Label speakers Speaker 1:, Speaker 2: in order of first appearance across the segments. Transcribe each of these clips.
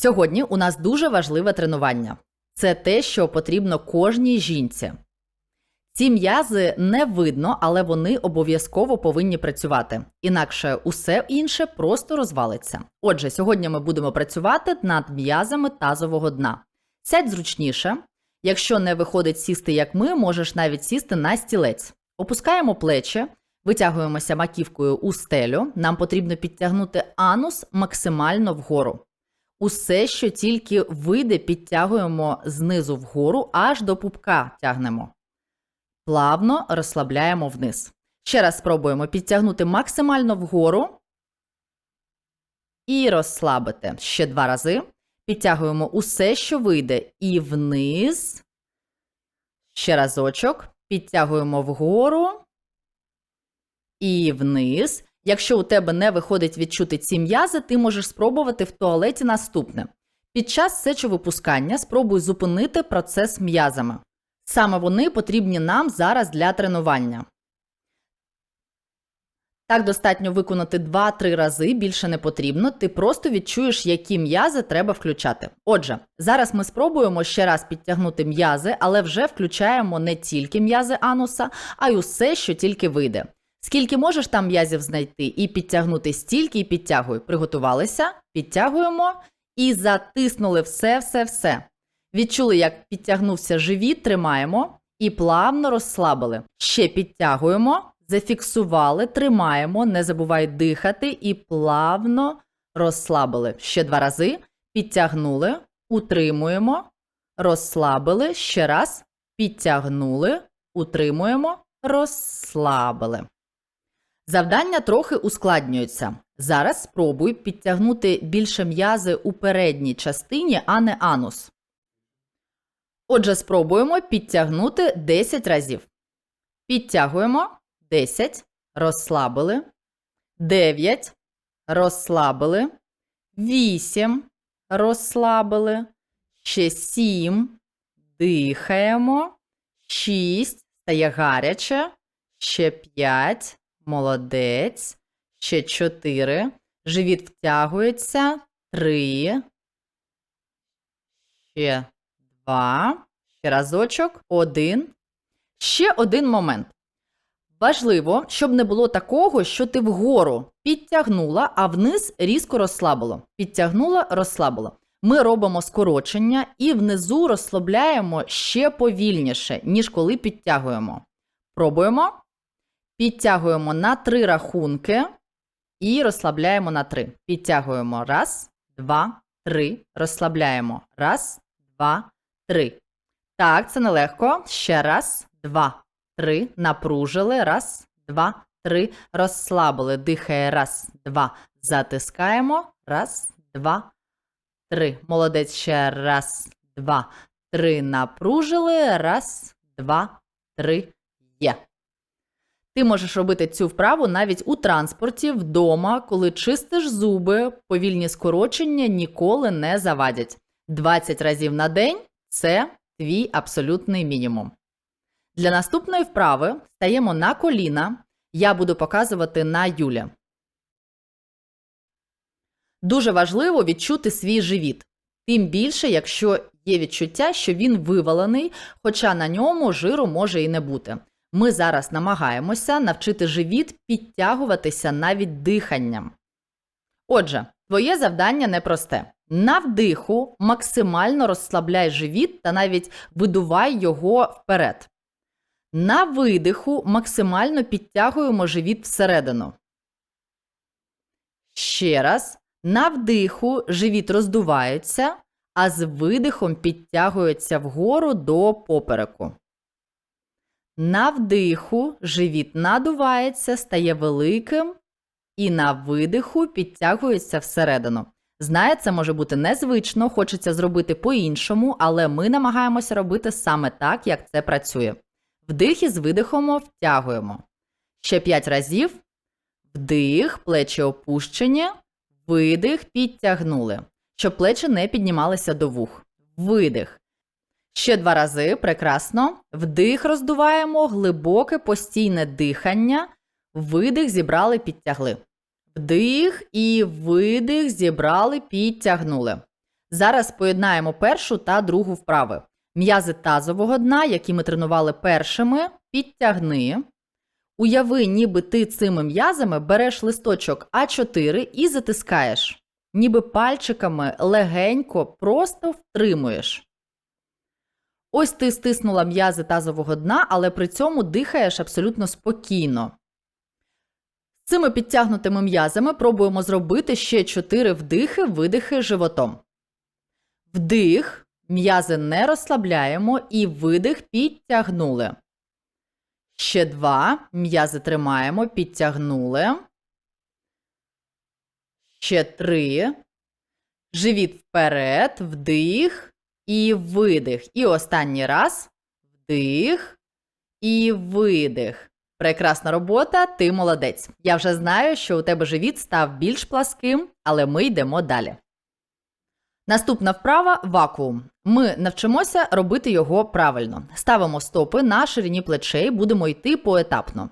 Speaker 1: Сьогодні у нас дуже важливе тренування. Це те, що потрібно кожній жінці. Ці м'язи не видно, але вони обов'язково повинні працювати. Інакше усе інше просто розвалиться. Отже, сьогодні ми будемо працювати над м'язами тазового дна. Сядь зручніше. Якщо не виходить сісти як ми, можеш навіть сісти на стілець. Опускаємо плечі, витягуємося маківкою у стелю. Нам потрібно підтягнути анус максимально вгору. Усе, що тільки вийде, підтягуємо знизу вгору, аж до пупка тягнемо. Плавно розслабляємо вниз. Ще раз спробуємо підтягнути максимально вгору і розслабити. Ще два рази. Підтягуємо усе, що вийде, і вниз. Ще разочок. Підтягуємо вгору і вниз. Якщо у тебе не виходить відчути ці м'язи, ти можеш спробувати в туалеті наступне. Під час сечовипускання спробуй зупинити процес м'язами. Саме вони потрібні нам зараз для тренування. Так достатньо виконати 2-3 рази, більше не потрібно. Ти просто відчуєш, які м'язи треба включати. Отже, зараз ми спробуємо ще раз підтягнути м'язи, але вже включаємо не тільки м'язи ануса, а й усе, що тільки вийде. Скільки можеш там м'язів знайти і підтягнути стільки і підтягуй. Приготувалися, підтягуємо і затиснули все, все, все. Відчули, як підтягнувся живіт, тримаємо і плавно розслабили. Ще підтягуємо, зафіксували, тримаємо, не забувай дихати і плавно розслабили. Ще два рази. Підтягнули, утримуємо, розслабили. Ще раз. Підтягнули, утримуємо, розслабили. Завдання трохи ускладнюються. Зараз спробуй підтягнути більше м'язи у передній частині, а не анус. Отже, спробуємо підтягнути 10 разів. Підтягуємо 10, розслабили, 9, розслабили, 8, розслабили, ще 7, дихаємо, 6, стає гаряче, ще 5, молодець, ще 4, живіт втягується, 3, ще Два. Ще разочок. Один. Ще один момент. Важливо, щоб не було такого, що ти вгору підтягнула, а вниз різко розслабило. Підтягнула, розслабила. Ми робимо скорочення і внизу розслабляємо ще повільніше, ніж коли підтягуємо. Пробуємо. Підтягуємо на три рахунки і розслабляємо на три. Підтягуємо раз, два, три. Розслабляємо. Раз, два, три. Так, це нелегко. Ще раз, два, три. Напружили. Раз, два, три. Розслабили. Дихає. Раз, два. Затискаємо. Раз, два, три. Молодець. Ще раз, два, три. Напружили. Раз, два, три. Є. Ти можеш робити цю вправу навіть у транспорті, вдома, коли чистиш зуби, повільні скорочення ніколи не завадять. 20 разів на день це твій абсолютний мінімум. Для наступної вправи стаємо на коліна. Я буду показувати на Юля. Дуже важливо відчути свій живіт. Тим більше, якщо є відчуття, що він вивалений, хоча на ньому жиру може і не бути. Ми зараз намагаємося навчити живіт підтягуватися навіть диханням. Отже, твоє завдання непросте. На вдиху максимально розслабляй живіт та навіть видувай його вперед. На видиху максимально підтягуємо живіт всередину. Ще раз. На вдиху живіт роздувається, а з видихом підтягується вгору до попереку. На вдиху живіт надувається, стає великим, і на видиху підтягується всередину. Знає, це може бути незвично, хочеться зробити по-іншому, але ми намагаємося робити саме так, як це працює. Вдих із видихом втягуємо. Ще 5 разів. Вдих, плечі опущені, видих, підтягнули, щоб плечі не піднімалися до вух. Видих. Ще два рази. Прекрасно. Вдих роздуваємо, глибоке постійне дихання. Видих зібрали, підтягли. Вдих і видих зібрали, підтягнули. Зараз поєднаємо першу та другу вправи. М'язи тазового дна, які ми тренували першими, підтягни. Уяви, ніби ти цими м'язами береш листочок А4 і затискаєш, ніби пальчиками легенько просто втримуєш. Ось ти стиснула м'язи тазового дна, але при цьому дихаєш абсолютно спокійно. З цими підтягнутими м'язами пробуємо зробити ще 4 вдихи, видихи животом. Вдих, м'язи не розслабляємо і видих підтягнули. Ще два. М'язи тримаємо, підтягнули. Ще три. Живіт вперед, вдих і видих. І останній раз. Вдих і видих. Прекрасна робота, ти молодець. Я вже знаю, що у тебе живіт став більш пласким, але ми йдемо далі. Наступна вправа вакуум. Ми навчимося робити його правильно. Ставимо стопи на ширині плечей, будемо йти поетапно.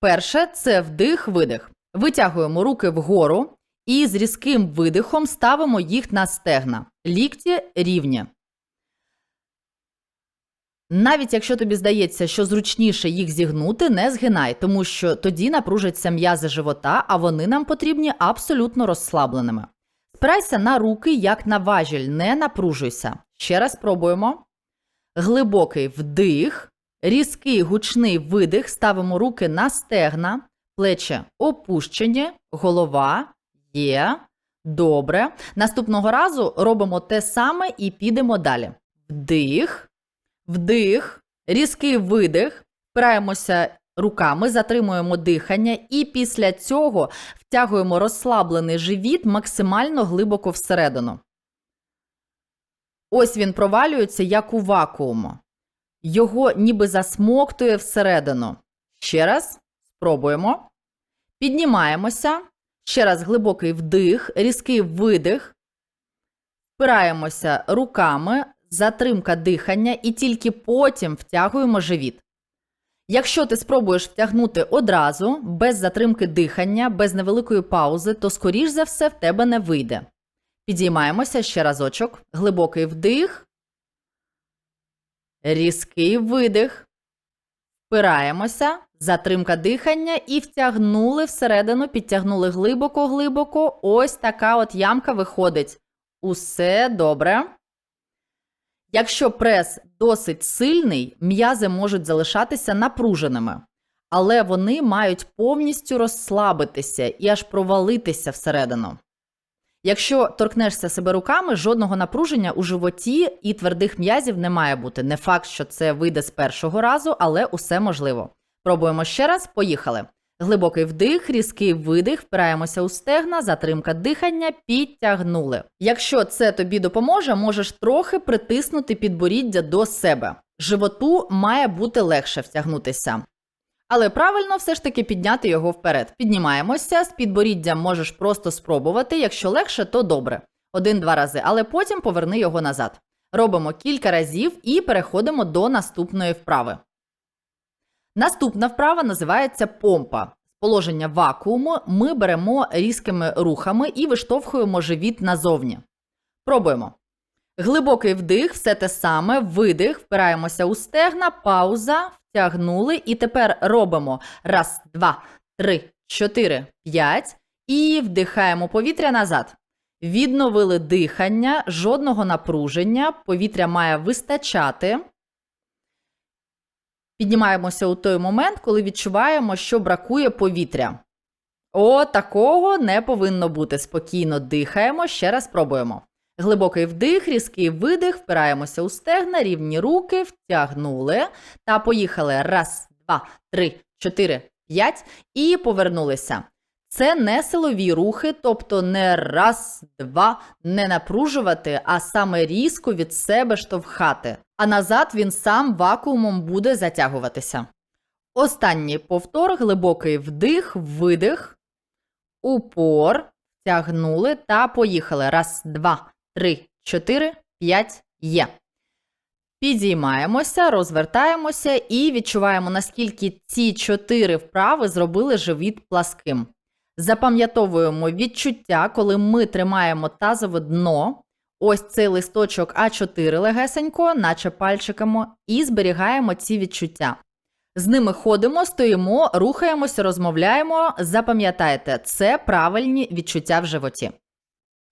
Speaker 1: Перше це вдих-видих. Витягуємо руки вгору і з різким видихом ставимо їх на стегна. Лікті рівні. Навіть якщо тобі здається, що зручніше їх зігнути, не згинай, тому що тоді напружаться м'язи живота, а вони нам потрібні абсолютно розслабленими. Спирайся на руки, як на важіль, не напружуйся. Ще раз спробуємо. Глибокий вдих, різкий гучний видих, ставимо руки на стегна, плечі опущені, голова є. Добре. Наступного разу робимо те саме і підемо далі. Вдих, вдих, різкий видих, впираємося руками, затримуємо дихання, і після цього втягуємо розслаблений живіт максимально глибоко всередину. Ось він провалюється як у вакууму. Його ніби засмоктує всередину. Ще раз спробуємо. Піднімаємося. Ще раз глибокий вдих, різкий видих. Впираємося руками, затримка дихання, і тільки потім втягуємо живіт. Якщо ти спробуєш втягнути одразу, без затримки дихання, без невеликої паузи, то, скоріш за все, в тебе не вийде. Підіймаємося ще разочок. Глибокий вдих, різкий видих. Впираємося, затримка дихання і втягнули всередину, підтягнули глибоко-глибоко. Ось така от ямка виходить. Усе добре. Якщо прес досить сильний, м'язи можуть залишатися напруженими, але вони мають повністю розслабитися і аж провалитися всередину. Якщо торкнешся себе руками, жодного напруження у животі і твердих м'язів не має бути. Не факт, що це вийде з першого разу, але усе можливо. Пробуємо ще раз, поїхали. Глибокий вдих, різкий видих, впираємося у стегна, затримка дихання, підтягнули. Якщо це тобі допоможе, можеш трохи притиснути підборіддя до себе. Животу має бути легше втягнутися. Але правильно все ж таки підняти його вперед. Піднімаємося, з підборіддям можеш просто спробувати. Якщо легше, то добре. Один-два рази, але потім поверни його назад. Робимо кілька разів і переходимо до наступної вправи. Наступна вправа називається помпа. З положення вакууму ми беремо різкими рухами і виштовхуємо живіт назовні. Пробуємо. Глибокий вдих, все те саме, видих, впираємося у стегна, пауза, втягнули. І тепер робимо раз, два, три, чотири, п'ять. І вдихаємо повітря назад. Відновили дихання, жодного напруження, повітря має вистачати. Піднімаємося у той момент, коли відчуваємо, що бракує повітря. О, такого не повинно бути. Спокійно дихаємо, ще раз пробуємо. Глибокий вдих, різкий видих, впираємося у стегна, рівні руки, втягнули. Та поїхали. Раз, два, три, чотири, п'ять. І повернулися. Це не силові рухи, тобто не раз, два, не напружувати, а саме різко від себе штовхати. А назад він сам вакуумом буде затягуватися. Останній повтор глибокий вдих, видих, упор, тягнули та поїхали. Раз, два, три, чотири, п'ять є. Підіймаємося, розвертаємося і відчуваємо, наскільки ці чотири вправи зробили живіт пласким. Запам'ятовуємо відчуття, коли ми тримаємо тазове дно. ось цей листочок А4 легесенько, наче пальчиками, і зберігаємо ці відчуття. З ними ходимо, стоїмо, рухаємося, розмовляємо. Запам'ятайте, це правильні відчуття в животі.